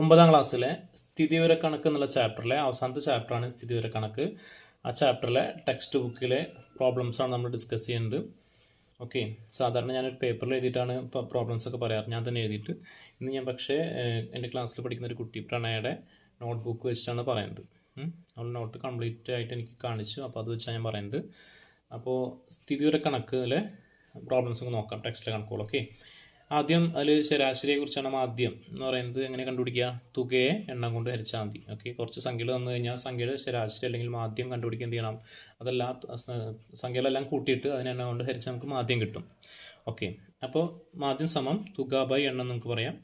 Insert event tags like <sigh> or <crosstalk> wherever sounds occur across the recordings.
ഒമ്പതാം ക്ലാസ്സിലെ സ്ഥിതിവിവര കണക്ക് എന്നുള്ള ചാപ്റ്ററിലെ അവസാനത്തെ ചാപ്റ്ററാണ് സ്ഥിതിവിവര കണക്ക് ആ ചാപ്റ്ററിലെ ടെക്സ്റ്റ് ബുക്കിലെ പ്രോബ്ലംസാണ് നമ്മൾ ഡിസ്കസ് ചെയ്യുന്നത്. ഓക്കെ സാധാരണ ഞാനൊരു പേപ്പറിൽ എഴുതിയിട്ടാണ് ഇപ്പോൾ പ്രോബ്ലംസ് ഒക്കെ പറയാറ്. ഞാൻ തന്നെ എഴുതിയിട്ട് ഇന്ന് ഞാൻ പക്ഷേ എന്റെ ക്ലാസ്സിൽ പഠിക്കുന്ന ഒരു കുട്ടി പ്രണയയുടെ നോട്ട് ബുക്ക് വെച്ചിട്ടാണ് പറയുന്നത്. അവൾ നോട്ട് കംപ്ലീറ്റ് ആയിട്ട് എനിക്ക് കാണിച്ചു. അപ്പോൾ അത് വെച്ചാണ് ഞാൻ പറയുന്നത്. അപ്പോൾ സ്ഥിതിവിവര കണക്കിലെ പ്രോബ്ലംസ് ഒക്കെ നോക്കാം. ടെക്സ്റ്റിലെ കണക്കുകൾ. ഓക്കെ ആദ്യം അതിൽ ശരാശരിയെ കുറിച്ചാണ് ആദ്യം എന്ന് പറയുന്നത് എങ്ങനെ കണ്ടുപിടിക്കുക? തുകയെ എണ്ണം കൊണ്ട് ഹരിച്ചാൽ മതി. ഓക്കെ കുറച്ച് സംഖ്യകൾ തന്നു കഴിഞ്ഞാൽ സംഖ്യയുടെ ശരാശരി അല്ലെങ്കിൽ മാധ്യം കണ്ടുപിടിക്കാൻ എന്ത് ചെയ്യണം? അതെല്ലാം സംഖ്യകളെല്ലാം കൂട്ടിയിട്ട് അതിനെ എണ്ണം കൊണ്ട് ഹരിച്ചാൽ നമുക്ക് മാധ്യം കിട്ടും. ഓക്കെ അപ്പോൾ മാധ്യം സമം തുക ബൈ എണ്ണം നമുക്ക് പറയാം.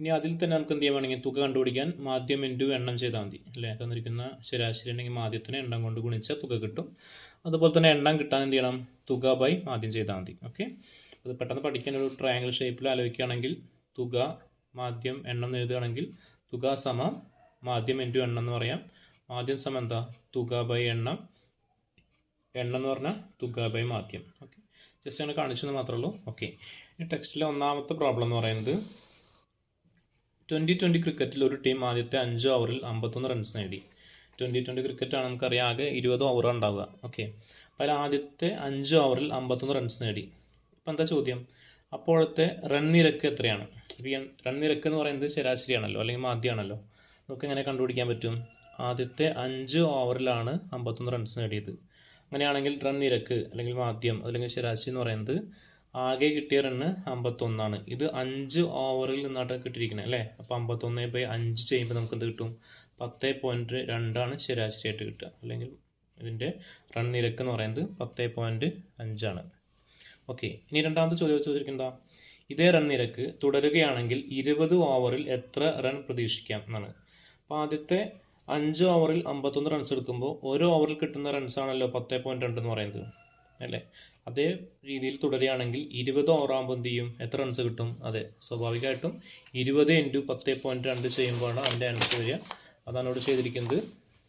ഇനി അതിൽ തന്നെ നമുക്ക് എന്ത് ചെയ്യാൻ വേണമെങ്കിൽ തുക കണ്ടുപിടിക്കാൻ മാധ്യം ഇന്റു എണ്ണം ചെയ്താൽ മതി. അല്ലേ? തന്നിരിക്കുന്ന ശരാശരി അല്ലെങ്കിൽ മാധ്യത്തിന് എണ്ണം കൊണ്ട് ഗുണിച്ചാൽ തുക കിട്ടും. അതുപോലെ തന്നെ എണ്ണം കിട്ടാൻ എന്ത് ചെയ്യണം? തുക ബൈ മാധ്യം ചെയ്താൽ മതി. ഓക്കെ അത് പെട്ടെന്ന് പഠിക്കാൻ ഒരു ട്രയാങ്കിൾ ഷേപ്പിൽ ആലോചിക്കുകയാണെങ്കിൽ തുക മാധ്യം എണ്ണം എഴുതുകയാണെങ്കിൽ തുക സമം മാധ്യം ഇന്റു എണ്ണം എന്ന് പറയാം. മാധ്യം സമം എന്താ? തുക ബൈ എണ്ണം. എണ്ണം എന്ന് പറഞ്ഞാൽ തുക ബൈ മാധ്യം. ഓക്കെ ജസ്റ്റ് അങ്ങനെ കാണിച്ചെന്ന് മാത്രമേ ഉള്ളൂ. ഓക്കെ ഇനി ടെക്സ്റ്റിലെ ഒന്നാമത്തെ പ്രോബ്ലം എന്ന് പറയുന്നത് ട്വന്റി ട്വന്റി ക്രിക്കറ്റിൽ ഒരു ടീം ആദ്യത്തെ അഞ്ച് ഓവറിൽ അമ്പത്തൊന്ന് റൺസ് നേടി. ട്വന്റി ട്വന്റി ക്രിക്കറ്റാണ് നമുക്കറിയാം. ആകെ ഇരുപത് ഓവറാണ് ഉണ്ടാവുക. ഓക്കെ അപ്പോൾ ആദ്യത്തെ അഞ്ച് ഓവറിൽ അമ്പത്തൊന്ന് റൺസ് നേടി. അപ്പോൾ എന്താ ചോദ്യം? അപ്പോഴത്തെ റൺ നിരക്ക് എത്രയാണ്? റൺ നിരക്ക് എന്ന് പറയുന്നത് ശരാശരിയാണല്ലോ അല്ലെങ്കിൽ മാധ്യമാണല്ലോ. നമുക്ക് എങ്ങനെ കണ്ടുപിടിക്കാൻ പറ്റും? ആദ്യത്തെ അഞ്ച് ഓവറിലാണ് അമ്പത്തൊന്ന് റൺസ് നേടിയത്. അങ്ങനെയാണെങ്കിൽ റൺ നിരക്ക് അല്ലെങ്കിൽ മാധ്യം അല്ലെങ്കിൽ ശരാശരി എന്ന് പറയുന്നത് ആകെ കിട്ടിയ റണ്ണ് അമ്പത്തൊന്നാണ് ഇത് അഞ്ച് ഓവറിൽ നിന്നാണ് കിട്ടിയിരിക്കുന്നത് അല്ലേ? അപ്പോൾ അമ്പത്തൊന്ന് ബൈ അഞ്ച് ചെയ്യുമ്പോൾ നമുക്ക് എന്ത് കിട്ടും? പത്ത് പോയിന്റ് രണ്ടാണ് ശരാശരിയായിട്ട് കിട്ടുക. അല്ലെങ്കിൽ ഇതിന്റെ റൺ നിരക്ക് എന്ന് പറയുന്നത് പത്ത് പോയിന്റ് അഞ്ചാണ് ഓക്കെ ഇനി രണ്ടാമത്തെ ചോദ്യം ചോദിച്ചിരിക്കുന്നത് ഇതേ റൺ നിരക്ക് തുടരുകയാണെങ്കിൽ ഇരുപത് ഓവറിൽ എത്ര റൺ പ്രതീക്ഷിക്കാം എന്നാണ്. അപ്പോൾ ആദ്യത്തെ അഞ്ച് ഓവറിൽ അമ്പത്തൊന്ന് റൺസ് എടുക്കുമ്പോൾ ഓരോ ഓവറിൽ കിട്ടുന്ന റൺസ് ആണല്ലോ പത്ത് പോയിന്റ് രണ്ട് എന്ന് പറയുന്നത് അല്ലേ? അതേ രീതിയിൽ തുടരുകയാണെങ്കിൽ ഇരുപത് ഓവറാകുമ്പോൾ എന്ത് ചെയ്യും? എത്ര റൺസ് കിട്ടും? അതെ സ്വാഭാവികമായിട്ടും ഇരുപത് ഇന്റു പത്ത് പോയിന്റ് രണ്ട് ചെയ്യുമ്പോഴാണ് അതിന്റെ ആൻസർ വരിക. അതാണ് ഇവിടെ ചെയ്തിരിക്കുന്നത്.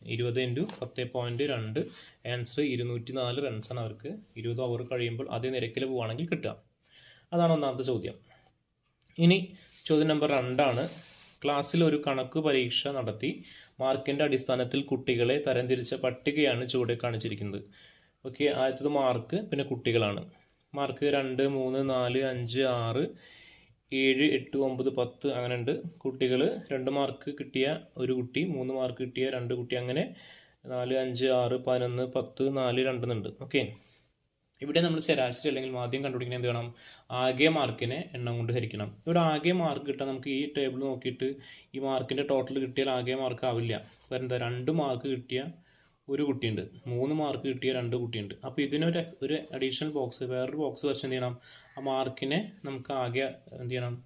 ഇരുപത് ഇന്റു പത്ത് പോയിന്റ് രണ്ട്. ആൻസർ ഇരുന്നൂറ്റി നാല് റൺസാണ് അവർക്ക്. ഇരുപത് ഓവർ കഴിയുമ്പോൾ അതേ നിരക്കിൽ പോവുകയാണെങ്കിൽ കിട്ടുക. അതാണ് ഒന്നാമത്തെ ചോദ്യം. ഇനി ചോദ്യം നമ്പർ രണ്ടാണ് ക്ലാസ്സിൽ ഒരു കണക്ക് പരീക്ഷ നടത്തി. മാർക്കിന്റെ അടിസ്ഥാനത്തിൽ കുട്ടികളെ തരംതിരിച്ച പട്ടികയാണ് ചുവടെ കാണിച്ചിരിക്കുന്നത്. ഓക്കെ ആദ്യത്തത് മാർക്ക് പിന്നെ കുട്ടികളാണ്. മാർക്ക് രണ്ട് മൂന്ന് നാല് അഞ്ച് ആറ് ഏഴ് എട്ട് ഒമ്പത് പത്ത് അങ്ങനെ ഉണ്ട് കുട്ടികൾ രണ്ട് മാർക്ക് കിട്ടിയ ഒരു കുട്ടി മൂന്ന് മാർക്ക് കിട്ടിയ രണ്ട് കുട്ടി. അങ്ങനെ നാല് അഞ്ച് ആറ് പതിനൊന്ന് പത്ത് നാല് രണ്ടെന്നുണ്ട്. ഓക്കെ ഇവിടെ നമ്മൾ ശരാശരി അല്ലെങ്കിൽ മാധ്യം കണ്ടുപിടിക്കണം എന്ത് വേണം? ആകെ മാർക്കിനെ എണ്ണം കൊണ്ട് ഹരിക്കണം. ഇവിടെ ആകെ മാർക്ക് കിട്ടാൻ നമുക്ക് ഈ ടേബിൾ നോക്കിയിട്ട് ഈ മാർക്കിന്റെ ടോട്ടൽ കിട്ടിയാൽ ആകെ മാർക്ക് ആവില്ല. കാരണം എന്താ രണ്ട് മാർക്ക് കിട്ടിയ ഒരു കുട്ടിയുണ്ട്. മൂന്ന് മാർക്ക് കിട്ടിയ രണ്ട് കുട്ടിയുണ്ട്. അപ്പോൾ ഇതിനൊരു ഒരു അഡീഷണൽ ബോക്സ് വേറൊരു ബോക്സ് വെച്ച് എന്ത് ചെയ്യണം? ആ മാർക്കിനെ നമുക്ക് ആകെ എന്ത് ചെയ്യണം?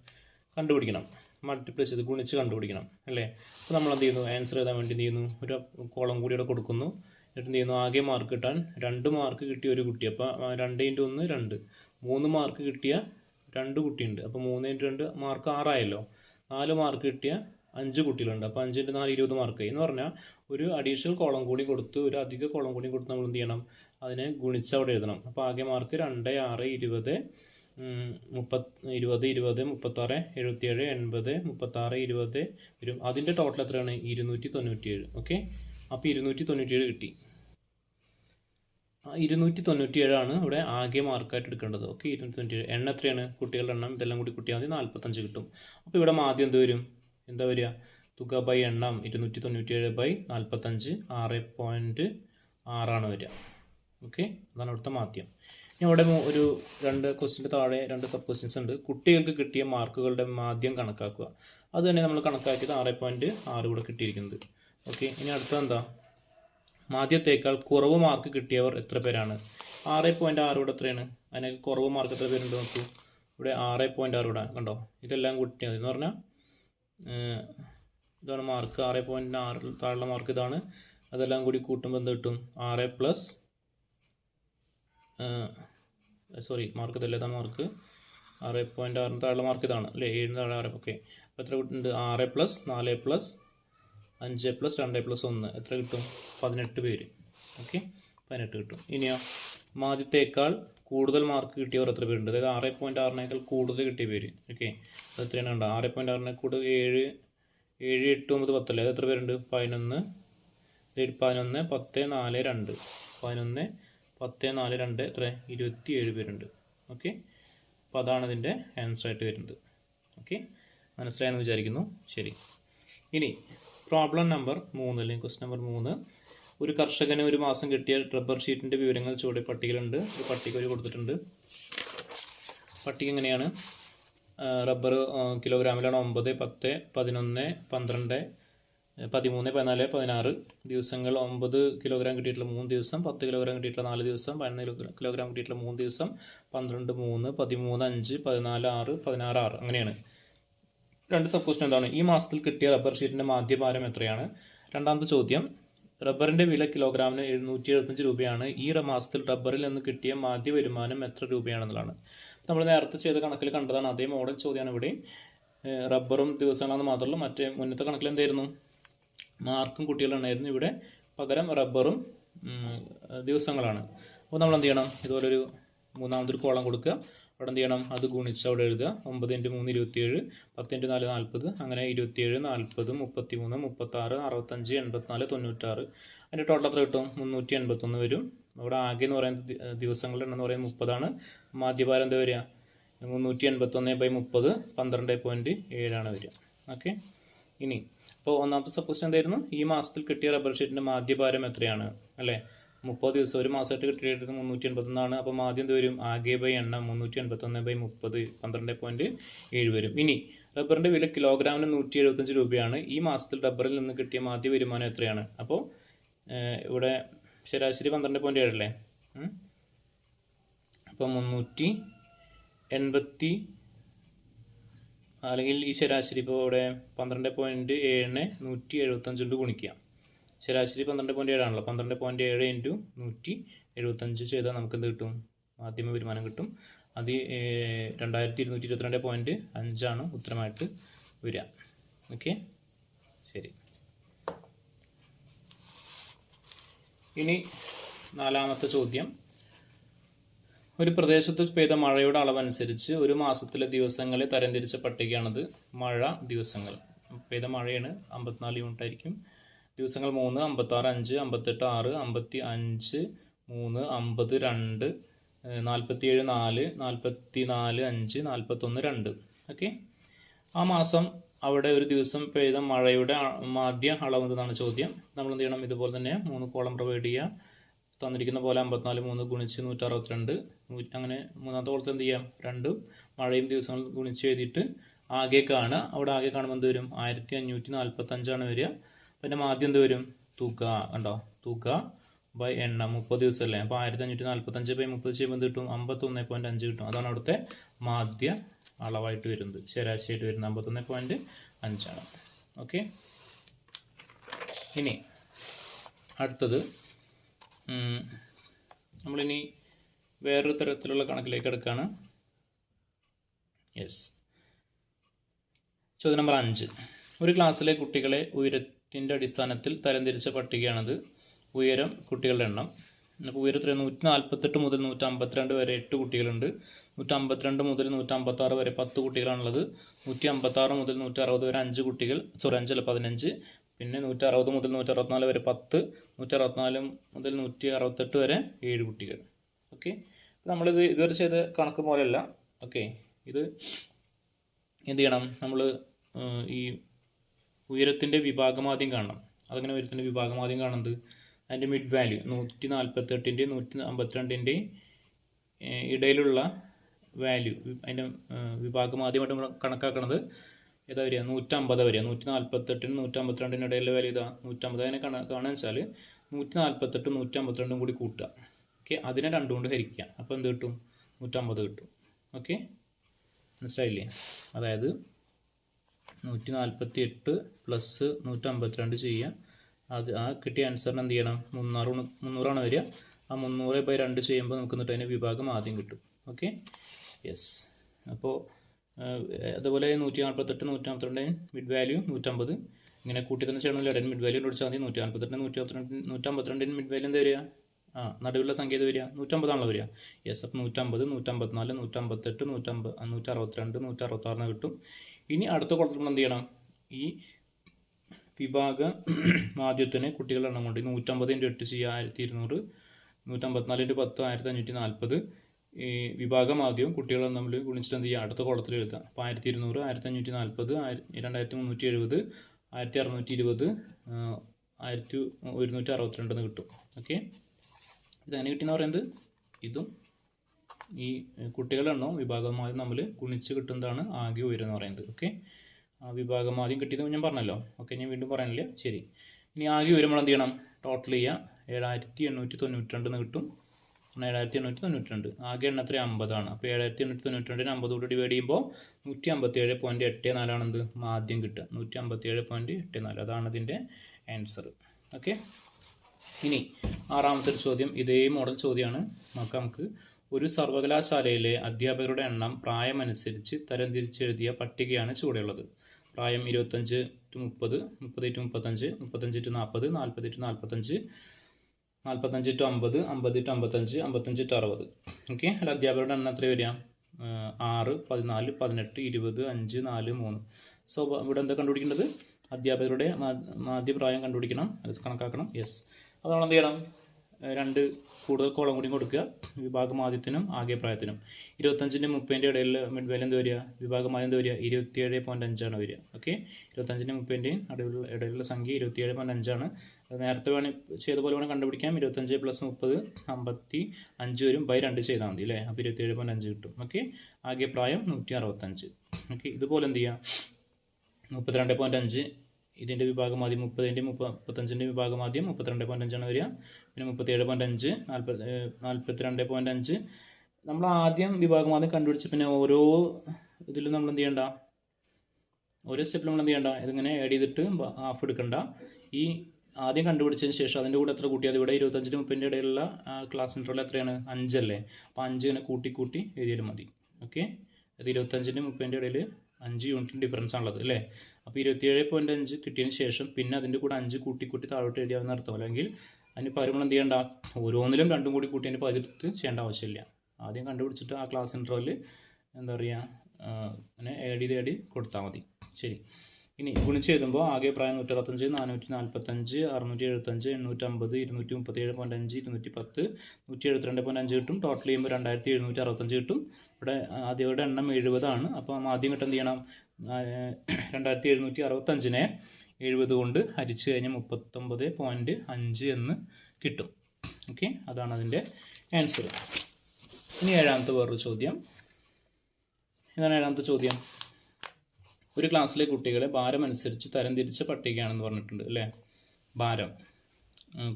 കണ്ടുപിടിക്കണം. മൾട്ടിപ്ലൈ ചെയ്ത് ഗുണിച്ച് കണ്ടുപിടിക്കണം. അല്ലേ? അപ്പോൾ നമ്മൾ എന്ത് ചെയ്യുന്നു? ആൻസർ എഴുതാൻ വേണ്ടി എന്ത് ചെയ്യുന്നു? ഒരു കോളം കൂടി ഇവിടെ കൊടുക്കുന്നു. എന്നിട്ട് എന്ത് ചെയ്യുന്നു? ആകെ മാർക്ക് കിട്ടാൻ രണ്ട് മാർക്ക് കിട്ടിയ ഒരു കുട്ടി. അപ്പോൾ രണ്ട് ഇന്റു ഒന്ന് രണ്ട്. മൂന്ന് മാർക്ക് കിട്ടിയ രണ്ട് കുട്ടിയുണ്ട്. അപ്പോൾ മൂന്ന് ഇന്റു രണ്ട് മാർക്ക് ആറായല്ലോ. നാല് മാർക്ക് കിട്ടിയ അഞ്ച് കുട്ടികളുണ്ട്. അപ്പോൾ അഞ്ചിന്റെ നാല് ഇരുപത് മാർക്ക് എന്ന് പറഞ്ഞാൽ ഒരു അഡീഷണൽ കോളം കൂടി കൊടുത്ത് ഒരു അധിക കോളം കൂടി കൊടുത്ത് നമ്മൾ എന്ത് ചെയ്യണം? അതിനെ ഗുണിച്ച് അവിടെ എഴുതണം. അപ്പോൾ ആകെ മാർക്ക് രണ്ട് ആറ് ഇരുപത് മുപ്പത് ഇരുപത് ഇരുപത് മുപ്പത്താറ് എഴുപത്തിയേഴ് എൺപത് മുപ്പത്താറ് ഇരുപത് വരും അതിന്റെ ടോട്ടൽ എത്രയാണ്? ഇരുന്നൂറ്റി തൊണ്ണൂറ്റിയേഴ് ഓക്കെ അപ്പോൾ ഇരുന്നൂറ്റി തൊണ്ണൂറ്റിയേഴ് കിട്ടി. ഇരുന്നൂറ്റി തൊണ്ണൂറ്റിയേഴാണ് ഇവിടെ ആകെ മാർക്കായിട്ട് എടുക്കേണ്ടത്. ഓക്കെ ഇരുന്നൂറ്റി തൊണ്ണൂറ്റിയേഴ് എണ്ണം എത്രയാണ് കുട്ടികളുടെ എണ്ണം. ഇതെല്ലാം കൂടി കൂട്ടിയാൽ മതി. നാൽപ്പത്തഞ്ച് കിട്ടും. അപ്പോൾ ഇവിടെ ആദ്യം എന്ത് വരും? എന്താ വരിക? തുക ബൈ എണ്ണം ഇരുന്നൂറ്റി തൊണ്ണൂറ്റിയേഴ് ബൈ നാൽപ്പത്തഞ്ച് ആറ് പോയിന്റ് ആറാണ് വരിക. ഓക്കെ അതാണ് ഇവിടുത്തെ മാധ്യം. ഇനി അവിടെ ഒരു രണ്ട് ക്വസ്റ്റിന്റെ താഴെ രണ്ട് സബ് ക്വസ്റ്റ്യൻസ് ഉണ്ട്. കുട്ടികൾക്ക് കിട്ടിയ മാർക്കുകളുടെ മാധ്യം കണക്കാക്കുക. അത് തന്നെ നമ്മൾ കണക്കാക്കിയത് ആറ് പോയിന്റ് ആറ് കൂടെ കിട്ടിയിരിക്കുന്നത്. ഓക്കെ ഇനി അടുത്തത് എന്താ? മാധ്യത്തേക്കാൾ കുറവ് മാർക്ക് കിട്ടിയവർ എത്ര പേരാണ്? ആറ് പോയിന്റ് ആറ് കൂടെ എത്രയാണ്? അതിനൊക്കെ കുറവ് മാർക്ക് എത്ര പേരുണ്ട് നോക്കൂ. ഇവിടെ ആറ് പോയിന്റ് ആറ് കൂടെ കണ്ടോ? ഇതെല്ലാം കൂട്ടിയത് എന്ന് പറഞ്ഞാൽ ഇതാണ് മാർക്ക് ആറ് പോയിന്റ് ആറിൽ താഴെയുള്ള മാർക്ക് ഇതാണ്. അതെല്ലാം കൂടി കൂട്ടുമ്പോൾ എന്ത് കിട്ടും? ആറ് പ്ലസ് സോറി മാർക്ക് ഇതല്ല ഇതാണ് മാർക്ക് ആറ് പോയിന്റ് ആറിന് താഴെയുള്ള മാർക്ക് ഇതാണ് അല്ലേ? ഏഴിന് താഴെ ആറ് ഓക്കെ അപ്പോൾ എത്ര കിട്ടുന്നുണ്ട്? ആറ് പ്ലസ് നാല് പ്ലസ് അഞ്ച് പ്ലസ് രണ്ട് പ്ലസ് ഒന്ന്. എത്ര കിട്ടും? പതിനെട്ട് പേര് ഓക്കെ പതിനെട്ട് കിട്ടും. ഇനിയോ? ആദ്യത്തേക്കാൾ കൂടുതൽ മാർക്ക് കിട്ടിയവർ എത്ര പേരുണ്ട്? അതായത് ആറ് പോയിന്റ് ആറിനേക്കാൾ കൂടുതൽ കിട്ടിയ പേര്. ഓക്കെ അത് എത്രയാണ് കണ്ടോ? ആറ് പോയിന്റ് ആറിനെ കൂടുതൽ ഏഴ് ഏഴ് എട്ട് ഒമ്പത് പത്തല്ലേ അത് എത്ര പേരുണ്ട്? പതിനൊന്ന് പതിനൊന്ന് പത്ത് നാല് രണ്ട്. പതിനൊന്ന് പത്ത് നാല് രണ്ട്. എത്ര? ഇരുപത്തി ഏഴ് പേരുണ്ട്. ഓക്കെ അപ്പോൾ അതാണ് ഇതിന്റെ ആൻസർ ആയിട്ട് വരുന്നത്. ഓക്കെ മനസ്സിലായെന്ന് വിചാരിക്കുന്നു. ശരി. ഇനി പ്രോബ്ലം നമ്പർ മൂന്ന് അല്ലെങ്കിൽ ക്വസ്റ്റ് നമ്പർ മൂന്ന് ഒരു കർഷകന് ഒരു മാസം കിട്ടിയ റബ്ബർ ഷീറ്റിന്റെ വിവരങ്ങൾ ചുവടെ പട്ടികയിലുണ്ട്. ഒരു പട്ടിക ഒരു കൊടുത്തിട്ടുണ്ട്. പട്ടിക എങ്ങനെയാണ്? റബ്ബർ കിലോഗ്രാമിലാണ് ഒമ്പത് പത്ത് പതിനൊന്ന് പന്ത്രണ്ട് പതിമൂന്ന് പതിനാല് പതിനാറ്. ദിവസങ്ങൾ ഒമ്പത് കിലോഗ്രാം കിട്ടിയിട്ടുള്ള മൂന്ന് ദിവസം പത്ത് കിലോഗ്രാം കിട്ടിയിട്ടുള്ള നാല് ദിവസം പതിനൊന്ന് കിലോ- കിലോഗ്രാം കിട്ടിയിട്ടുള്ള മൂന്ന് ദിവസം പന്ത്രണ്ട് മൂന്ന് പതിമൂന്ന് അഞ്ച് പതിനാല് ആറ് പതിനാറ് ആറ്. അങ്ങനെയാണ്. രണ്ട് സബ് ക്വസ്റ്റൻ എന്താണ്? ഈ മാസത്തിൽ കിട്ടിയ റബ്ബർ ഷീറ്റിന്റെ മാധ്യഭാരം എത്രയാണ്? രണ്ടാമത്തെ ചോദ്യം റബ്ബറിന്റെ വില കിലോഗ്രാമിന് എഴുന്നൂറ്റി എഴുപത്തഞ്ച് രൂപയാണ്. ഈ മാസത്തിൽ റബ്ബറിൽ നിന്ന് കിട്ടിയ മാധ്യ വരുമാനം എത്ര രൂപയാണെന്നുള്ളതാണ്. നമ്മൾ നേരത്തെ ചെയ്ത കണക്കിൽ കണ്ടതാണ്. അതേ മോഡൽ ചോദ്യമാണ് ഇവിടെ റബ്ബറും ദിവസങ്ങളാണെന്ന് മാത്രമല്ല മറ്റേ മുന്നത്തെ കണക്കിൽ എന്തായിരുന്നു? മാർക്കും കുട്ടികളുണ്ടായിരുന്നു ഇവിടെ പകരം റബ്ബറും ദിവസങ്ങളാണ്. അപ്പോൾ നമ്മൾ എന്ത് ചെയ്യണം? ഇതുപോലൊരു മൂന്നാമതൊരു കോളം കൊടുക്കുക. അവിടെ എന്ത് ചെയ്യണം അത് ഗുണിച്ച് അവിടെ എഴുതുക. ഒമ്പത് ഇന്റു മൂന്ന് ഇരുപത്തിയേഴ് പത്ത് ഇന്റു നാല് നാൽപ്പത് അങ്ങനെ ഇരുപത്തിയേഴ് നാൽപ്പത് മുപ്പത്തി മൂന്ന് മുപ്പത്താറ് അറുപത്തഞ്ച് എൺപത്തിനാല് തൊണ്ണൂറ്റാറ്. അതിന്റെ ടോട്ടൽ എത്ര കിട്ടും? മുന്നൂറ്റി എൺപത്തൊന്ന് വരും. അവിടെ ആകെ എന്ന് പറയുന്നത് ദിവസങ്ങളുടെ എണ്ണം എന്ന് പറയുന്നത് മുപ്പതാണ്. മാധ്യഭാരം എന്താ വരിക? മുന്നൂറ്റി എൺപത്തൊന്ന് ബൈ മുപ്പത് പന്ത്രണ്ട് പോയിന്റ് ഏഴാണ് വരിക. ഓക്കെ? ഇനി അപ്പോൾ ഒന്നാമത്തെ സപ്പോസ് എന്തായിരുന്നു? ഈ മാസത്തിൽ കിട്ടിയ റബ്ബർ ഷീറ്റിന്റെ മാധ്യഭാരം എത്രയാണ്? അല്ലേ? മുപ്പത് ദിവസം ഒരു മാസമായിട്ട് കിട്ടിയിട്ട് മുന്നൂറ്റി എൺപത്തൊന്നാണ് അപ്പം ആദ്യം വരും? ആകെ ബൈ എണ്ണം മുന്നൂറ്റി എൺപത്തൊന്ന് ബൈ മുപ്പത് പന്ത്രണ്ട് പോയിന്റ് ഏഴ് വരും. ഇനി റബ്ബറിന്റെ വില കിലോഗ്രാമിന് നൂറ്റി എഴുപത്തഞ്ച് രൂപയാണ്. ഈ മാസത്തിൽ റബ്ബറിൽ നിന്ന് കിട്ടിയ ആദ്യ വരുമാനം എത്രയാണ്? അപ്പോൾ ഇവിടെ ശരാശരി പന്ത്രണ്ട് പോയിന്റ് ഏഴല്ലേ? അപ്പോൾ മുന്നൂറ്റി എൺപത്തി അല്ലെങ്കിൽ ഈ ശരാശരി ഇപ്പോൾ ഇവിടെ പന്ത്രണ്ട് പോയിന്റ് ഏഴിനെ നൂറ്റി എഴുപത്തഞ്ച് കൊണ്ട് ഗുണിക്കുക. ശരാശരി പന്ത്രണ്ട് പോയിന്റ് ഏഴാണല്ലോ. പന്ത്രണ്ട് പോയിന്റ് ഏഴ് ഇന്റു നൂറ്റി എഴുപത്തഞ്ച് ചെയ്താൽ നമുക്ക് എന്ത് കിട്ടും? മാധ്യമ വരുമാനം കിട്ടും. അത് രണ്ടായിരത്തി ഇരുന്നൂറ്റി ഇരുപത്തിരണ്ട് പോയിന്റ് അഞ്ചാണ് ഉത്തരമായിട്ട് വരിക. ഓക്കെ? ശരി. ഇനി നാലാമത്തെ ചോദ്യം. ഒരു പ്രദേശത്ത് പെയ്ത മഴയുടെ അളവനുസരിച്ച് ഒരു മാസത്തിലെ ദിവസങ്ങളെ തരംതിരിച്ച പട്ടികയാണത് മഴ ദിവസങ്ങൾ. പെയ്ത മഴയാണ് അമ്പത്തിനാല് യൂണിറ്റ് ആയിരിക്കും. ദിവസങ്ങൾ മൂന്ന് അമ്പത്താറ് അഞ്ച് അമ്പത്തെട്ട് ആറ് അമ്പത്തി അഞ്ച് മൂന്ന് അമ്പത് രണ്ട് നാൽപ്പത്തിയേഴ് നാല് നാൽപ്പത്തി നാല് അഞ്ച് നാൽപ്പത്തൊന്ന് രണ്ട്. ഓക്കെ? ആ മാസം അവിടെ ഒരു ദിവസം പെയ്ത മഴയുടെ ആദ്യ അളവ് എന്താണ് ചോദ്യം? നമ്മൾ എന്ത് ചെയ്യണം? ഇതുപോലെ തന്നെ മൂന്ന് കോളം പ്രൊവൈഡ് ചെയ്യുക. തന്നിരിക്കുന്ന പോലെ അമ്പത്തിനാല് മൂന്ന് ഗുണിച്ച് നൂറ്റി അറുപത്തിരണ്ട് നൂ- അങ്ങനെ മൂന്നാമത്തെ കോളത്തിൽ എന്ത് ചെയ്യാം? രണ്ടും മഴയും ദിവസങ്ങൾ ഗുണിച്ച് എഴുതിയിട്ട് ആകെ കാണുക. അവിടെ ആകെ കാണുമ്പോൾ എന്ത് വരും? ആയിരത്തി അഞ്ഞൂറ്റി നാൽപ്പത്തഞ്ചാണ് വരിക. പിന്നെ ആദ്യം എന്ത് വരും? തുക കണ്ടോ? തുക ബൈ എണ്ണം മുപ്പത് ദിവസമല്ലേ? അപ്പോൾ ആയിരത്തി അഞ്ഞൂറ്റി നാൽപ്പത്തഞ്ച് ബൈ മുപ്പത് ചെയ്യുമ്പോൾ എന്ത് കിട്ടും? അമ്പത്തൊന്ന് പോയിന്റ് അഞ്ച് കിട്ടും. അതാണ് അവിടുത്തെ മാധ്യ അളവായിട്ട് വരുന്നത്. ശരാശരിയായിട്ട് വരുന്നത് അമ്പത്തൊന്ന് പോയിന്റ് അഞ്ചാണ് ഓക്കെ ഇനി അടുത്തത് നമ്മളിനി വേറൊരു തരത്തിലുള്ള കണക്കിലേക്ക് എടുക്കുകയാണ് യെസ് ചോദ്യം നമ്പർ അഞ്ച്. ഒരു ക്ലാസ്സിലെ കുട്ടികളെ ഉയരത്തിന്റെ അടിസ്ഥാനത്തിൽ തരംതിരിച്ച പട്ടികയാണത്. ഉയരം കുട്ടികളുടെ എണ്ണം. അപ്പോൾ ഉയരത്തിൽ നൂറ്റി നാൽപ്പത്തെട്ട് മുതൽ നൂറ്റമ്പത്തിരണ്ട് വരെ എട്ട് കുട്ടികളുണ്ട്. നൂറ്റമ്പത്തിരണ്ട് മുതൽ നൂറ്റമ്പത്താറ് വരെ പത്ത് കുട്ടികളാണുള്ളത്. നൂറ്റി അമ്പത്താറ് മുതൽ നൂറ്റി അറുപത് വരെ അഞ്ച് കുട്ടികൾ. സോറി അഞ്ചല്ല പതിനഞ്ച്. പിന്നെ നൂറ്റി അറുപത് മുതൽ നൂറ്റി അറുപത്തിനാല് വരെ പത്ത്. നൂറ്റി അറുപത്തിനാല് മുതൽ നൂറ്റി അറുപത്തെട്ട് വരെ ഏഴ് കുട്ടികൾ. ഓക്കെ? നമ്മളിത് ഇതുവരെ ചെയ്ത കണക്ക് പോലെയല്ല. ഓക്കെ? ഇത് എന്ത് ചെയ്യണം? നമ്മൾ ഈ ഉയരത്തിന്റെ വിഭാഗം ആദ്യം കാണണം. അതങ്ങനെ ഉയരത്തിന്റെ വിഭാഗം ആദ്യം കാണുന്നത് അതിന്റെ മിഡ് വാല്യൂ നൂറ്റി നാൽപ്പത്തെട്ടിന്റെയും നൂറ്റി അമ്പത്തിരണ്ടിന്റെയും ഇടയിലുള്ള വാല്യൂ അതിന്റെ വിഭാഗം ആദ്യമായിട്ട് നമ്മൾ കണക്കാക്കണത് ഏതാ വരിക? നൂറ്റമ്പത് വരിക. നൂറ്റി നാൽപ്പത്തെട്ടിനും നൂറ്റമ്പത്തിരണ്ടിനും ഇടയിലുള്ള വാല്യൂ ഇതാ. നൂറ്റമ്പത് അതിനെ കണ കാണുക വെച്ചാൽ നൂറ്റി നാൽപ്പത്തെട്ടും നൂറ്റമ്പത്തിരണ്ടും കൂടി കൂട്ടുക. ഓക്കെ അതിനെ രണ്ടും കൊണ്ട് ഹരിക്കുക. അപ്പോൾ എന്ത് കിട്ടും? നൂറ്റമ്പത് കിട്ടും. ഓക്കെ മനസ്സിലായില്ലേ? അതായത് നൂറ്റി നാൽപ്പത്തി എട്ട് പ്ലസ് നൂറ്റമ്പത്തിരണ്ട് ചെയ്യുക അത് ആ കിട്ടിയ ആൻസറിന് എന്ത് ചെയ്യണം? മുന്നൂറ് മുന്നൂറാണ് വരിക. ആ മുന്നൂറ് ബൈ രണ്ട് ചെയ്യുമ്പോൾ നമുക്ക് എന്നിട്ട് അതിന്റെ വിഭാഗം ആദ്യം കിട്ടും. ഓക്കെ യെസ് അപ്പോൾ അതുപോലെ നൂറ്റി നാൽപ്പത്തെട്ട് നൂറ്റി നാൽപ്പത്തിരണ്ട് മിഡ് വാല്യൂ നൂറ്റമ്പത്. ഇങ്ങനെ കൂട്ടി തന്നെ ചെയ്യണമല്ലോ ഇടയിൽ മിഡ് വാല്യൂ കൊടുത്താൽ മതി നൂറ്റി നാൽപ്പത്തെട്ട് നൂറ്റി നാൽപ്പത്തിരണ്ട് നൂറ്റമ്പത്തിരണ്ടിന് മിഡ് വാല്യൂ എന്താ വരിക? ആ നടുവിലുള്ള സംഖ്യ ഇത് വരിക. നൂറ്റമ്പതാണല്ലോ വരിക. യെസ് അപ്പം നൂറ്റമ്പത് നൂറ്റമ്പത്തിനാല് നൂറ്റമ്പത്തെട്ട് നൂറ്റമ്പത് നൂറ്ററുപത്തിരണ്ട് നൂറ്ററുപത്താറിന് കിട്ടും. ഇനി അടുത്ത കുളത്തിൽ നമ്മൾ എന്ത് ചെയ്യണം ഈ വിഭാഗ മാധ്യത്തിന് <clears throat> കുട്ടികളുടെ എണ്ണം കൊണ്ട് നൂറ്റമ്പത് ഇന്റു എട്ട് സി ആയിരത്തി ഇരുന്നൂറ് നൂറ്റമ്പത്തിനാല് ഇന്റു പത്ത് ആയിരത്തി അഞ്ഞൂറ്റി നാൽപ്പത് ഈ വിഭാഗം ആദ്യം കുട്ടികളെ തമ്മിൽ ഗുണിച്ചിട്ട് എന്ത് ചെയ്യുക അടുത്ത കുളത്തിൽ എഴുതാം. അപ്പോൾ ആയിരത്തി ഇരുന്നൂറ് ആയിരത്തി അഞ്ഞൂറ്റി നാൽപ്പത് രണ്ടായിരത്തി മുന്നൂറ്റി എഴുപത് ആയിരത്തി അറുന്നൂറ്റി ഇരുപത് ആയിരത്തി ഒരുന്നൂറ്റി അറുപത്തിരണ്ടെന്ന് കിട്ടും. ഓക്കെ? ഇതെങ്ങനെ കിട്ടിയെന്ന് പറയുന്നത്? ഇതും ഈ കുട്ടികളുടെ എണ്ണവും വിഭാഗമാദ്യം നമ്മൾ ഗുണിച്ച് കിട്ടുന്നതാണ് ആകെ ഉയരം എന്ന് പറയുന്നത്. ഓക്കെ? ആ വിഭാഗമാദ്യം കിട്ടിയത് ഞാൻ പറഞ്ഞല്ലോ. ഓക്കെ ഞാൻ വീണ്ടും പറയാനില്ല. ശരി. ഇനി ആകെ ഉയരം നമ്മൾ എന്ത് ചെയ്യണം? ടോട്ടൽ ചെയ്യുക ഏഴായിരത്തി എണ്ണൂറ്റി തൊണ്ണൂറ്റി രണ്ടെന്ന് കിട്ടും. ഏഴായിരത്തി എണ്ണൂറ്റി തൊണ്ണൂറ്റി രണ്ട് ആകെ എണ്ണ എത്ര അമ്പതാണ്. അപ്പോൾ ഏഴായിരത്തി എണ്ണൂറ്റി തൊണ്ണൂറ്റി രണ്ടിന് അമ്പത് ഡിവൈഡ് ചെയ്യുമ്പോൾ നൂറ്റി അമ്പത്തി ഏഴ് പോയിന്റ് എട്ട് നാലാണ് എന്ത് ആദ്യം കിട്ടുക. നൂറ്റി അമ്പത്തി ഏഴ് പോയിന്റ് എട്ട് നാല്. അതാണ് ഇതിന്റെ ആൻസർ ഓക്കെ? ഇനി ആറാമത്തെ ഒരു ചോദ്യം. ഇതേ മോഡൽ ചോദ്യമാണ് നമുക്ക് നമുക്ക്. ഒരു സർവകലാശാലയിലെ അധ്യാപകരുടെ എണ്ണം പ്രായമനുസരിച്ച് തരംതിരിച്ചെഴുതിയ പട്ടികയാണ് ചുവടെയുള്ളത്. പ്രായം ഇരുപത്തഞ്ച് ടു മുപ്പത് മുപ്പത് ടു മുപ്പത്തഞ്ച് മുപ്പത്തഞ്ച് ടു നാൽപ്പത് നാൽപ്പത് ടു നാൽപ്പത്തഞ്ച് നാൽപ്പത്തഞ്ച് ടു അമ്പത് അമ്പത് ടു അമ്പത്തഞ്ച് അമ്പത്തഞ്ച് ടു അറുപത്. ഓക്കെ അല്ല അധ്യാപകരുടെ എണ്ണം എത്ര വരിക? ആറ് പതിനാല് പതിനെട്ട് ഇരുപത് അഞ്ച് നാല് മൂന്ന്. സോ ഇവിടെ എന്താ കണ്ടുപിടിക്കേണ്ടത്? അധ്യാപകരുടെ മാധ്യപ്രായം കണ്ടുപിടിക്കണം. അത് കണക്കാക്കണം. യെസ് അപ്പോൾ നമ്മൾ എന്ത് ചെയ്യണം? രണ്ട് കൂടുതൽ കോളം കൂടി കൊടുക്കുക. വിഭാഗമാദ്യത്തിനും ആകെ പ്രായത്തിനും. ഇരുപത്തഞ്ചിന്റെ മുപ്പതിന്റെ ഇടയിൽ മിഡ് വാല്യൂ എന്ത് വരിക? വിഭാഗം ആദ്യം എന്ത് വരിക? ഇരുപത്തിയേഴ് പോയിന്റ് അഞ്ചാണ് വരിക. ഓക്കെ ഇരുപത്തഞ്ചിന്റെ മുപ്പതിന്റെയും ഇടയിലുള്ള ഇടയിലുള്ള സംഖ്യ ഇരുപത്തിയേഴ് പോയിന്റ് അഞ്ചാണ്. നേരത്തെ വേണേൽ ചെയ്ത പോലെ വേണം കണ്ടുപിടിക്കാം. ഇരുപത്തഞ്ച് പ്ലസ് മുപ്പത് അമ്പത്തി അഞ്ച് വരും. ബൈ രണ്ട് ചെയ്താൽ മതി അല്ലേ? അപ്പോൾ ഇരുപത്തിയേഴ് പോയിന്റ് അഞ്ച് കിട്ടും. ഓക്കെ ആകെ പ്രായം നൂറ്റി അറുപത്തഞ്ച് ഓക്കെ ഇതുപോലെ എന്ത് ചെയ്യാം? മുപ്പത്തിരണ്ട് പോയിന്റ് അഞ്ച് ഇതിന്റെ വിഭാഗം ആദ്യം മുപ്പതിന്റെ മുപ്പ മുപ്പത്തഞ്ചിന്റെ വിഭാഗം ആദ്യം മുപ്പത്തിരണ്ട് പോയിന്റ് അഞ്ചാണ് വരിക. പിന്നെ മുപ്പത്തിയേഴ് പോയിന്റ് അഞ്ച് നാൽപ്പത് നാൽപ്പത്തിരണ്ട് പോയിന്റ് അഞ്ച്. നമ്മൾ ആദ്യം വിഭാഗം ആദ്യം കണ്ടുപിടിച്ച് പിന്നെ ഓരോ ഇതിലും നമ്മൾ എന്ത് ചെയ്യണ്ട? ഓരോ സ്റ്റെപ്പിൽ നമ്മൾ എന്ത് ചെയ്യണ്ട? ഇതിങ്ങനെ ആഡ് ചെയ്തിട്ട് ഹാഫ് എടുക്കണ്ട. ഈ ആദ്യം കണ്ടുപിടിച്ചതിന് ശേഷം അതിന്റെ കൂടെ എത്ര കൂട്ടി? അത് ഇവിടെ ഇരുപത്തഞ്ചിന് മുപ്പതിന്റെ ഇടയിലുള്ള ക്ലാസ് ഇന്റർവൽ എത്രയാണ്? അഞ്ചല്ലേ. അപ്പോൾ അഞ്ച് ഇങ്ങനെ കൂട്ടി കൂട്ടി എഴുതിയാലും മതി. ഓക്കെ അത് ഇരുപത്തഞ്ചിന്റെ മുപ്പതിന്റെ ഇടയിൽ അഞ്ച് യൂണിറ്റിന് ഡിഫറൻസ് ആണുള്ളത് അല്ലേ? അപ്പോൾ ഇരുപത്തിയേഴ് പോയിന്റ് അഞ്ച് കിട്ടിയതിന് ശേഷം പിന്നെ അതിന്റെ കൂടെ അഞ്ച് കൂട്ടി കൂട്ടി താഴോട്ട് എഴുതിയാവുന്ന അർത്ഥം അല്ലെങ്കിൽ അതിന് പകരം നമ്മൾ എന്ത് ചെയ്യേണ്ട? ഓരോന്നിലും രണ്ടും കൂടി കൂട്ടി അതിന്റെ പതിർത്ത് ചെയ്യേണ്ട ആവശ്യമില്ല. ആദ്യം കണ്ടുപിടിച്ചിട്ട് ആ ക്ലാസ് ഇന്റർവെൽ എന്താ പറയുക അങ്ങനെ ആഡ് തേടി കൊടുത്താൽ മതി. ശരി. ഇനി ഗുണിച്ച് എഴുതുമ്പോൾ ആകെ പ്രായം നൂറ്റി അറുപത്തഞ്ച് നാനൂറ്റി നാൽപ്പത്തഞ്ച് അറുന്നൂറ്റി എഴുപത്തഞ്ച് എണ്ണൂറ്റമ്പത് ഇരുന്നൂറ്റി മുപ്പത്തേഴ് പോയിന്റ് അഞ്ച് ഇരുന്നൂറ്റി പത്ത് നൂറ്റി എഴുപത്തിരണ്ട് പോയിന്റ് അഞ്ച് കിട്ടും. ടോട്ടൽ ചെയ്യുമ്പോൾ രണ്ടായിരത്തി എഴുന്നൂറ്റി അറുപത്തഞ്ച് കിട്ടും. ഇവിടെ ആദ്യയുടെ എണ്ണം എഴുപതാണ്. അപ്പോൾ ആദ്യം കിട്ടും എന്ത് ചെയ്യണം? രണ്ടായിരത്തി എഴുന്നൂറ്റി അറുപത്തഞ്ചിനെ എഴുപത് കൊണ്ട് ഹരിച്ചു കഴിഞ്ഞാൽ മുപ്പത്തൊമ്പത് പോയിന്റ് അഞ്ച് എന്ന് കിട്ടും. ഓക്കെ? അതാണ് അതിന്റെ ആൻസർ ഇനി ഏഴാമത്തെ വേറൊരു ചോദ്യം. ഇതാണ് ഏഴാമത്തെ ചോദ്യം. ഒരു ക്ലാസ്സിലെ കുട്ടികളെ ഭാരം അനുസരിച്ച് തരംതിരിച്ച പട്ടികയാണെന്ന് പറഞ്ഞിട്ടുണ്ട് അല്ലേ? ഭാരം.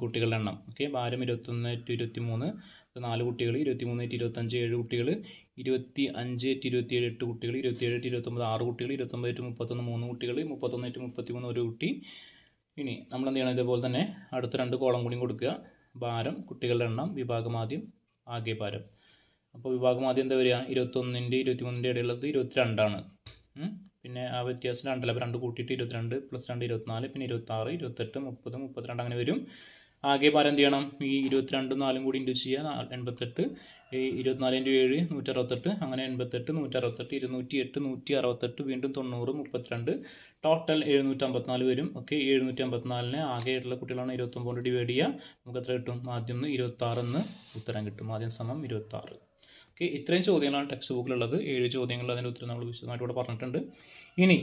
കുട്ടികളുടെ എണ്ണം. ഓക്കെ ഭാരം ഇരുപത്തൊന്ന് ടു ഇരുപത്തി മൂന്ന് നാല് കുട്ടികൾ ഇരുപത്തി മൂന്ന് ടു ഇരുപത്തഞ്ച് ഏഴ് കുട്ടികൾ ഇരുപത്തി അഞ്ച് ടു ഇരുപത്തി ഏഴ് എട്ട് കുട്ടികൾ ഇരുപത്തിയേഴ് ടു ഇരുപത്തൊമ്പത് ആറ് കുട്ടികൾ ഇരുപത്തൊമ്പത് ടു മുപ്പത്തൊന്ന് മൂന്ന് കുട്ടികൾ മുപ്പത്തൊന്ന് ടു മുപ്പത്തി മൂന്ന് ഒരു കുട്ടി. ഇനി നമ്മൾ എന്ത് ചെയ്യണം? ഇതേപോലെ തന്നെ അടുത്ത രണ്ട് കോളം കൂടിയും കൊടുക്കുക. ഭാരം കുട്ടികളുടെ എണ്ണം വിഭാഗം ആദ്യം ആകെ ഭാരം. അപ്പോൾ വിഭാഗം ആദ്യം എന്താ വരിക? ഇരുപത്തൊന്നിന്റെ ഇരുപത്തി മൂന്നിന്റെ ഇടയിലുള്ളത് ഇരുപത്തിരണ്ടാണ്. ഉം. പിന്നെ ആ വ്യത്യാസം രണ്ടല്ല? അപ്പോൾ രണ്ട് കൂട്ടിയിട്ട് ഇരുപത്തിരണ്ട് പ്ലസ് രണ്ട് ഇരുപത്തിനാല് പിന്നെ ഇരുപത്താറ് ഇരുപത്തെട്ട് മുപ്പത് മുപ്പത്തിരണ്ട് അങ്ങനെ വരും. ആകെ ഭാരം എന്ത് ചെയ്യണം? ഈ ഇരുപത്തിരണ്ടും നാലും കൂടി ഇന്റു ചെയ്യുക എൺപത്തെട്ട് ഈ ഇരുപത്തിനാല് ഇന്റു ഏഴ് നൂറ്ററുപത്തെട്ട് അങ്ങനെ എൺപത്തെട്ട് നൂറ്ററുപത്തെട്ട് ഇരുന്നൂറ്റി എട്ട് നൂറ്റി അറുപത്തെട്ട് വീണ്ടും തൊണ്ണൂറ് മുപ്പത്തിരണ്ട് ടോട്ടൽ എഴുന്നൂറ്റമ്പത്തിനാല് വരും. ഓക്കെ എഴുന്നൂറ്റി അമ്പത്തിനാലിന് ആകെ ആയിട്ടുള്ള കുട്ടികളാണ് ഇരുപത്തൊമ്പത് ഡിവൈഡ് ചെയ്യുക. നമുക്ക് എത്ര കിട്ടും? ആദ്യം ഇരുപത്താറെന്ന് ഉത്തരം കിട്ടും. ആദ്യം സമം ഇരുപത്താറ് ഓക്കെ ഇത്രയും ചോദ്യങ്ങളാണ് ടെക്സ്റ്റ് ബുക്കിലുള്ളത് ഏഴ് ചോദ്യങ്ങൾ അതിന്റെ ഉത്തരം നമ്മൾ വിശദമായിട്ട് ഇവിടെ പറഞ്ഞിട്ടുണ്ട്. ഇനി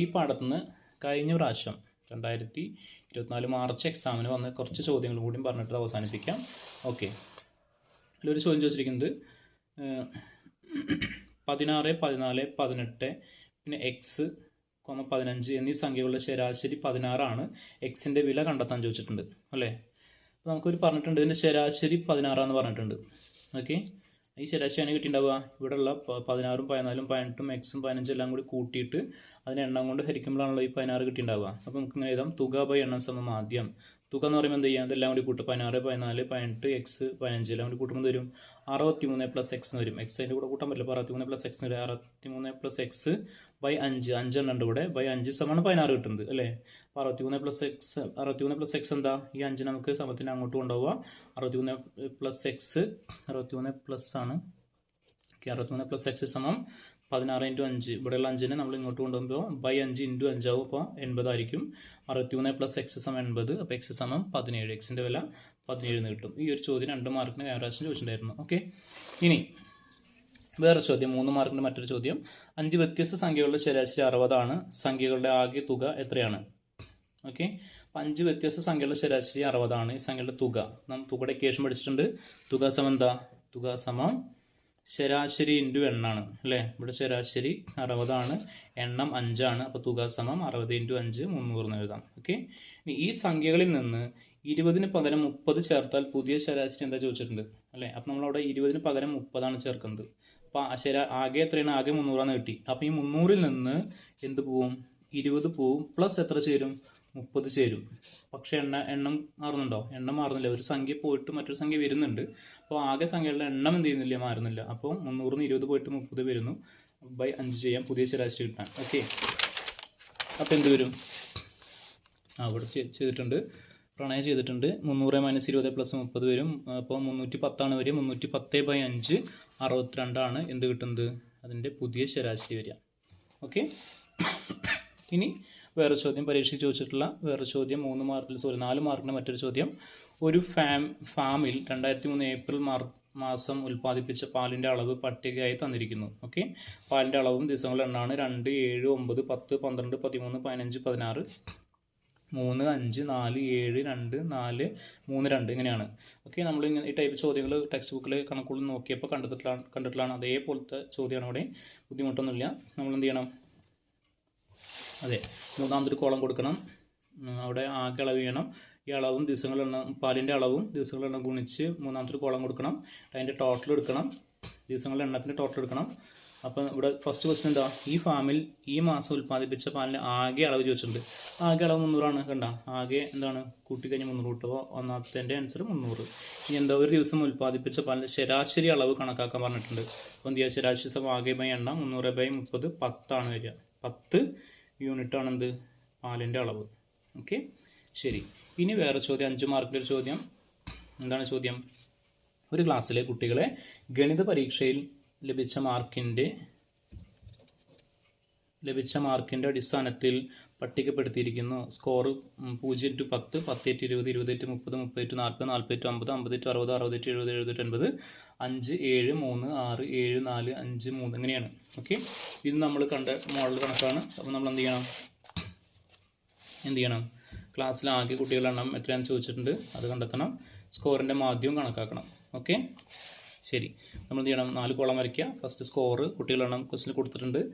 ഈ ഈ നിന്ന് കഴിഞ്ഞ പ്രാവശ്യം രണ്ടായിരത്തി ഇരുപത്തിനാല് മാർച്ച് എക്സാമിന് വന്ന കുറച്ച് ചോദ്യങ്ങൾ കൂടിയും പറഞ്ഞിട്ട് അവസാനിപ്പിക്കാം. ഓക്കെ അതിലൊരു ചോദ്യം ചോദിച്ചിരിക്കുന്നത് പതിനാറ് പതിനാല് പതിനെട്ട് പിന്നെ എക്സ് കോമ പതിനഞ്ച് എന്നീ സംഖ്യകളുടെ ശരാശരി പതിനാറാണ്. എക്സിന്റെ വില കണ്ടെത്താൻ ചോദിച്ചിട്ടുണ്ട്. അല്ലേ? നമുക്കൊരു പറഞ്ഞിട്ടുണ്ട് ഇതിന്റെ ശരാശരി പതിനാറാന്ന് പറഞ്ഞിട്ടുണ്ട്. ഓക്കെ ഈ ശരാശരിയാണ് കിട്ടിയിട്ടുണ്ടാവുക? ഇവിടെയുള്ള പതിനാറും പതിനാലും പതിനെട്ടും എക്സും പതിനഞ്ചും എല്ലാം കൂടി കൂട്ടിയിട്ട് അതിന് എണ്ണം കൊണ്ട് ഹരിക്കുമ്പോഴാണല്ലോ ഈ പതിനാറ് കിട്ടിയിട്ടുണ്ടാവുക. അപ്പോൾ നമുക്ക് ഇങ്ങനെ എഴുതാം. തുക ബൈ എണ്ണം സമം ആദ്യം. തുക എന്ന് പറയുമ്പോൾ എന്ത് ചെയ്യാം? ഇതെല്ലാം കൂടി കൂട്ടും. പതിനാറ് പതിനാല് പതിനെട്ട് എക്സ് പതിനഞ്ച് എല്ലാം കൂടി കൂട്ടുമ്പോൾ വരും? അറുപത്തി മൂന്ന് പ്ലസ് എക്സ് എന്ന് വരും. എക്സ് അതിന്റെ കൂടെ കൂട്ടാൻ പറ്റില്ല. അപ്പോൾ അറുപത്തി മൂന്ന് പ്ലസ് എക്സ് വരും. അറുപത്തി മൂന്ന് പ്ലസ് എക്സ് ബൈ അഞ്ച്. അഞ്ച് എണ്ണം കൂടെ ബൈ അഞ്ച് സമമാണ് പതിനാറ് കിട്ടുന്നത് അല്ലേ? അപ്പോൾ അറുപത്തി മൂന്ന് പ്ലസ് എക്സ് അറുപത്തി മൂന്ന് പ്ലസ് എക്സ് എന്താ? ഈ അഞ്ച് നമുക്ക് സമത്തിന് അങ്ങോട്ട് കൊണ്ടുപോവുക. അറുപത്തി മൂന്ന് പ്ലസ് എക്സ് അറുപത്തി മൂന്ന് പ്ലസ് ആണ്. ഓക്കെ അറുപത്തി മൂന്ന് പ്ലസ് എക്സ് സമം പതിനാറ് ഇന്റു അഞ്ച്. ഇവിടെയുള്ള അഞ്ചിനെ നമ്മൾ ഇങ്ങോട്ട് കൊണ്ടുവന്നോ ബൈ അഞ്ച് ഇന്റു അഞ്ചാവും അപ്പോൾ എൺപതായിരിക്കും അറുപത്തി മൂന്ന് പ്ലസ് എക്സ് സമം എൺപത്. അപ്പോൾ എക്സ് സമം പതിനേഴ്. എക്സിന്റെ വില പതിനേഴ് എന്ന് കിട്ടും. ഈ ഒരു ചോദ്യം രണ്ട് മാർക്കിന് പ്രാവശ്യം ചോദിച്ചിട്ടുണ്ടായിരുന്നു. ഓക്കെ ഇനി വേറെ ചോദ്യം. മൂന്ന് മാർക്കിന്റെ മറ്റൊരു ചോദ്യം. അഞ്ച് വ്യത്യസ്ത സംഖ്യകളുടെ ശരാശരി അറുപതാണ് സംഖ്യകളുടെ ആകെ തുക എത്രയാണ്? ഓക്കെ അപ്പം അഞ്ച് വ്യത്യസ്ത സംഖ്യകളുടെ ശരാശരി അറുപതാണ് ഈ സംഖ്യയുടെ തുക. നാം തുകയുടെ ഇക്വേഷൻ പഠിച്ചിട്ടുണ്ട്. തുക സമം എന്താ? തുക സമം ശരാശരി ഇന്റു എണ്ണാണ് അല്ലേ? ഇവിടെ ശരാശരി അറുപതാണ് എണ്ണം അഞ്ചാണ് അപ്പോൾ തുക സമം അറുപത് ഇന്റു അഞ്ച് എന്ന് എഴുതാം. ഓക്കെ? ഇനി ഈ സംഖ്യകളിൽ നിന്ന് ഇരുപതിന് പകരം മുപ്പത് ചേർത്താൽ പുതിയ ശരാശരി എന്താ ചോദിച്ചിട്ടുണ്ട് അല്ലേ? അപ്പം നമ്മളവിടെ ഇരുപതിന് പകരം മുപ്പതാണ് ചേർക്കുന്നത്. അപ്പോൾ ശരാ ആകെ എത്രയാണ്? ആകെ മുന്നൂറാണ് കിട്ടി. അപ്പോൾ ഈ മുന്നൂറിൽ നിന്ന് എന്ത് പോവും? ഇരുപത് പോവും പ്ലസ് എത്ര ചേരും? മുപ്പത് ചേരും. പക്ഷേ എണ്ണ എണ്ണം മാറുന്നുണ്ടോ? എണ്ണം മാറുന്നില്ല. ഒരു സംഖ്യ പോയിട്ട് മറ്റൊരു സംഖ്യ വരുന്നുണ്ട്. അപ്പോൾ ആകെ സംഖ്യകളുടെ എണ്ണം എന്ത് ചെയ്യുന്നില്ല മാറുന്നില്ല. അപ്പോൾ മുന്നൂറിന് ഇരുപത് പോയിട്ട് മുപ്പത് വരുന്നു. ബൈ അഞ്ച് ചെയ്യാം. പുതിയ ശരാശരി കിട്ടാൻ. ഓക്കെ അപ്പോൾ എന്ത് വരും? ആ ഇവിടെ ചെയ്തിട്ടുണ്ട്. പ്രണയം ചെയ്തിട്ടുണ്ട്. മുന്നൂറ് മൈനസ് ഇരുപത് പ്ലസ് മുപ്പത് വരും. അപ്പോൾ മുന്നൂറ്റി പത്താണ് വരിക. മുന്നൂറ്റി പത്ത് ബൈ അഞ്ച് അറുപത്തിരണ്ടാണ് എന്ത് കിട്ടുന്നത്? അതിന്റെ പുതിയ ശരാശരി വരിക. ഓക്കെ ഇനി വേറെ ചോദ്യം പരീക്ഷയ്ക്ക് ചോദിച്ചിട്ടുള്ള വേറെ ചോദ്യം മൂന്ന് മാർക്കിൽ സോറി നാല് മാർക്കിന്റെ മറ്റൊരു ചോദ്യം ഒരു ഫാം ഫാമിൽ രണ്ടായിരത്തി മൂന്ന് ഏപ്രിൽ മാർ മാസം ഉൽപ്പാദിപ്പിച്ച പാലിന്റെ അളവ് പട്ടികയായി തന്നിരിക്കുന്നു ഓക്കെ പാലിന്റെ അളവും ദിവസങ്ങളുടെ എണ്ണമാണ് രണ്ട് ഏഴ് ഒമ്പത് പത്ത് പന്ത്രണ്ട് പതിമൂന്ന് പതിനഞ്ച് പതിനാറ് മൂന്ന് അഞ്ച് നാല് ഏഴ് രണ്ട് നാല് മൂന്ന് രണ്ട് ഇങ്ങനെയാണ് ഓക്കെ നമ്മൾ ഇങ്ങനെ ഈ ടൈപ്പ് ചോദ്യങ്ങൾ ടെക്സ്റ്റ് ബുക്കിൽ കണക്കുകൾ നോക്കിയപ്പോൾ കണ്ടിട്ടുള്ള കണ്ടിട്ടുള്ളതാണ് അതേപോലത്തെ ചോദ്യമാണ് ഇവിടെ ബുദ്ധിമുട്ടൊന്നുമില്ല നമ്മൾ എന്ത് ചെയ്യണം അതെ മൂന്നാമതൊരു കോളം കൊടുക്കണം. അവിടെ ആകെ അളവ് ചെയ്യണം. ഈ അളവും ദിവസങ്ങളെണ്ണം പാലിന്റെ അളവും ദിവസങ്ങളെണ്ണം ഗുണിച്ച് മൂന്നാമത്തെ കോളം കൊടുക്കണം. അതിന്റെ ടോട്ടൽ എടുക്കണം. ദിവസങ്ങളുടെ എണ്ണത്തിന്റെ ടോട്ടൽ എടുക്കണം. അപ്പം ഇവിടെ ഫസ്റ്റ് ക്വസ്റ്റ്യൻ എന്താ? ഈ ഫാമിൽ ഈ മാസം ഉൽപ്പാദിപ്പിച്ച പാലിന്റെ ആകെ അളവ് ചോദിച്ചിട്ടുണ്ട്. ആകെ അളവ് മുന്നൂറാണ് കണ്ട? ആകെ എന്താണ്? കൂട്ടിക്കഴിഞ്ഞ് മുന്നൂറ് കിട്ടുമ്പോൾ ഒന്നാമത്തെ ആൻസർ മുന്നൂറ്. ഇനി എന്താ ഒരു ദിവസം ഉൽപ്പാദിപ്പിച്ച പാലിന്റെ ശരാശരി അളവ് കണക്കാക്കാൻ പറഞ്ഞിട്ടുണ്ട്. അപ്പം എന്ത് ചെയ്യുക ശരാശരി സമം ആകെ ബൈ എണ്ണ മുന്നൂറ് ബൈ മുപ്പത് പത്താണ് വരിക. പത്ത് യൂണിറ്റ് ആണ് എന്ത് പാലിന്റെ അളവ്. ഓക്കെ? ശരി. ഇനി വേറെ ചോദ്യം അഞ്ച് മാർക്കിന്റെ ഒരു ചോദ്യം. എന്താണ് ചോദ്യം? ഒരു ക്ലാസ്സിലെ കുട്ടികളെ ഗണിത പരീക്ഷയിൽ ലഭിച്ച മാർക്കിന്റെ ലഭിച്ച മാർക്കിന്റെ അടിസ്ഥാനത്തിൽ പട്ടികപ്പെടുത്തിയിരിക്കുന്നു. സ്കോർ പൂജ്യം ടു പത്ത് പത്ത് എട്ട് ഇരുപത് ഇരുപത് ടു മുപ്പത് മുപ്പത് ടു നാൽപ്പത് നാൽപ്പത്തെട്ട് അമ്പത് അമ്പത് ടു അറുപത് അറുപത് ടു എഴുപത് എഴുപത് ടു എൺപത് അഞ്ച് ഏഴ് മൂന്ന് ആറ് ഏഴ് നാല് അഞ്ച് മൂന്ന് ഇങ്ങനെയാണ്. ഓക്കെ? ഇത് നമ്മൾ കണ്ട മോഡൽ കണക്കാണ്. അപ്പോൾ നമ്മൾ എന്ത് ചെയ്യണം? എന്ത് ചെയ്യണം? ക്ലാസ്സിൽ ആകെ കുട്ടികളുടെ എണ്ണം എത്രയാണെന്ന് ചോദിച്ചിട്ടുണ്ട്. അത് കണ്ടെത്തണം. സ്കോറിന്റെ മാധ്യമം കണക്കാക്കണം. ഓക്കെ? ശരി. നമ്മൾ എന്ത് ചെയ്യണം? നാല് കോളം വരയ്ക്കുക. ഫസ്റ്റ് സ്കോറ് കുട്ടികളുടെ എണ്ണം ക്വസ്റ്റിൽ കൊടുത്തിട്ടുണ്ട്.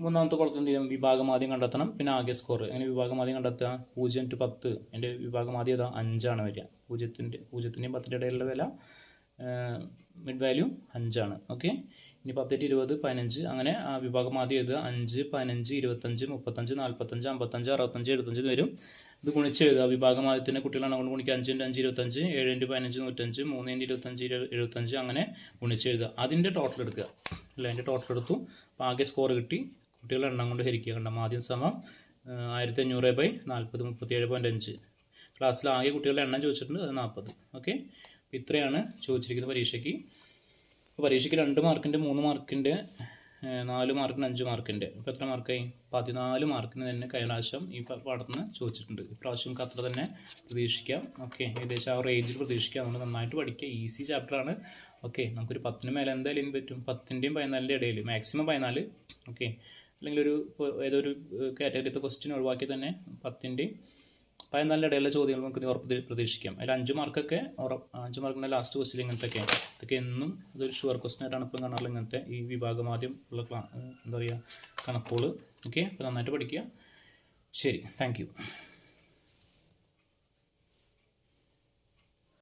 മൂന്നാമത്തെ കുളത്തിൽ എന്ത് ചെയ്യാം? വിഭാഗം ആദ്യം കണ്ടെത്തണം. പിന്നെ ആകെ സ്കോർ അങ്ങനെ വിഭാഗം ആദ്യം കണ്ടെത്തുക? പൂജ്യം ടു പത്ത്. എന്റെ വിഭാഗം ആദ്യം ഏതാ? അഞ്ചാണ് വരിക. പൂജ്യത്തിന്റെ പൂജ്യത്തിന്റെയും പത്തിന്റെ ഇടയിലുള്ള വില മിഡ് വാല്യൂ അഞ്ചാണ്. ഓക്കെ ഇനി പത്തെട്ട് ഇരുപത് പതിനഞ്ച്. അങ്ങനെ ആ വിഭാഗം ആദ്യം എഴുതുക. അഞ്ച് പതിനഞ്ച് ഇരുപത്തഞ്ച് മുപ്പത്തഞ്ച് നാൽപ്പത്തഞ്ച് അമ്പത്തഞ്ച് അറുപത്തഞ്ച് എഴുപത്തഞ്ച് വരും. ഇത് ഗുണിച്ച് എഴുതുക. വിഭാഗം ആദ്യത്തിന്റെ കുട്ടികളാണ്. കൊണ്ട് ഗുണിക്കുക അഞ്ച് ഇന്റു അഞ്ച് ഇരുപത്തഞ്ച് ഏഴ് ഇന്റു പതിനഞ്ച് നൂറ്റഞ്ച് മൂന്ന് ഇന്റു ഇരുപത്തഞ്ച് ഇരു- എഴുപത്തഞ്ച്. അങ്ങനെ ഗുണിച്ച് എഴുതുക. അതിന്റെ ടോട്ടൽ എടുക്കുക. അല്ല? അതിന്റെ ടോട്ടൽ എടുത്തു. അപ്പോൾ ആകെ സ്കോർ കിട്ടി. കുട്ടികളുടെ എണ്ണം കൊണ്ട് ഹരിക്കുക കണ്ടാൽ ആദ്യം സമം ആയിരത്തി അഞ്ഞൂറ് ബൈ നാൽപ്പത് മുപ്പത്തി ഏഴ് പോയിന്റ് അഞ്ച് ക്ലാസ്സിൽ ആകെ കുട്ടികളുടെ എണ്ണം ചോദിച്ചിട്ടുണ്ട് അത് നാൽപ്പത് ഓക്കെ അപ്പോൾ ഇത്രയാണ് ചോദിച്ചിരിക്കുന്നത് പരീക്ഷയ്ക്ക്. അപ്പോൾ പരീക്ഷയ്ക്ക് രണ്ട് മാർക്കിന്റെ മൂന്ന് മാർക്കിന്റെ നാല് മാർക്കിന് അഞ്ച് മാർക്കിന്റെ ഇപ്പോൾ എത്ര മാർക്കായി? പതിനാല് മാർക്കിന് തന്നെ കഴിഞ്ഞ പ്രാവശ്യം ഈ പാടത്തുനിന്ന് പാടത്ത് നിന്ന് ചോദിച്ചിട്ടുണ്ട് ഇപ്രാവശ്യം നമുക്ക് അത്ര തന്നെ പ്രതീക്ഷിക്കാം. ഓക്കെ ഏകദേശം ആ റേഞ്ചിൽ പ്രതീക്ഷിക്കാം. നമ്മൾ നന്നായിട്ട് പഠിക്കുക. ഈസി ചാപ്റ്ററാണ് ഓക്കെ നമുക്കൊരു പത്തിന് മേലെ എന്തായാലും പറ്റും? പത്തിന്റെയും പതിനാലിന്റെ ഇടയിൽ മാക്സിമം പതിനാല്. ഓക്കെ അല്ലെങ്കിൽ ഒരു ഏതോ ഏതൊരു കാറ്റഗറിത്തെ ക്വസ്റ്റ്യൻ ഒഴിവാക്കി തന്നെ പത്തിന്റെയും പതിനാലിന്റെ ഇടയിലുള്ള ചോദ്യങ്ങൾ നമുക്ക് ഉറപ്പ് പ്രതീക്ഷിക്കാം. അതിൽ അഞ്ച് മാർക്കൊക്കെ അഞ്ച് മാർക്കിന്റെ ലാസ്റ്റ് ക്വസ്റ്റ്യൻ ഇങ്ങനത്തെയൊക്കെ ഇതൊക്കെ എന്നും അതൊരു ഷുവർ ക്വസ്റ്റ്യൻ ആയിട്ടാണ് ഇപ്പം കാണാറുള്ളത് ഇങ്ങനത്തെ ഈ വിഭാഗം ആദ്യം ഉള്ള ക്ലാ എന്താ പറയുക കണക്കുകൾ ഓക്കെ അപ്പോൾ നന്നായിട്ട് പഠിക്കുക. ശരി. താങ്ക്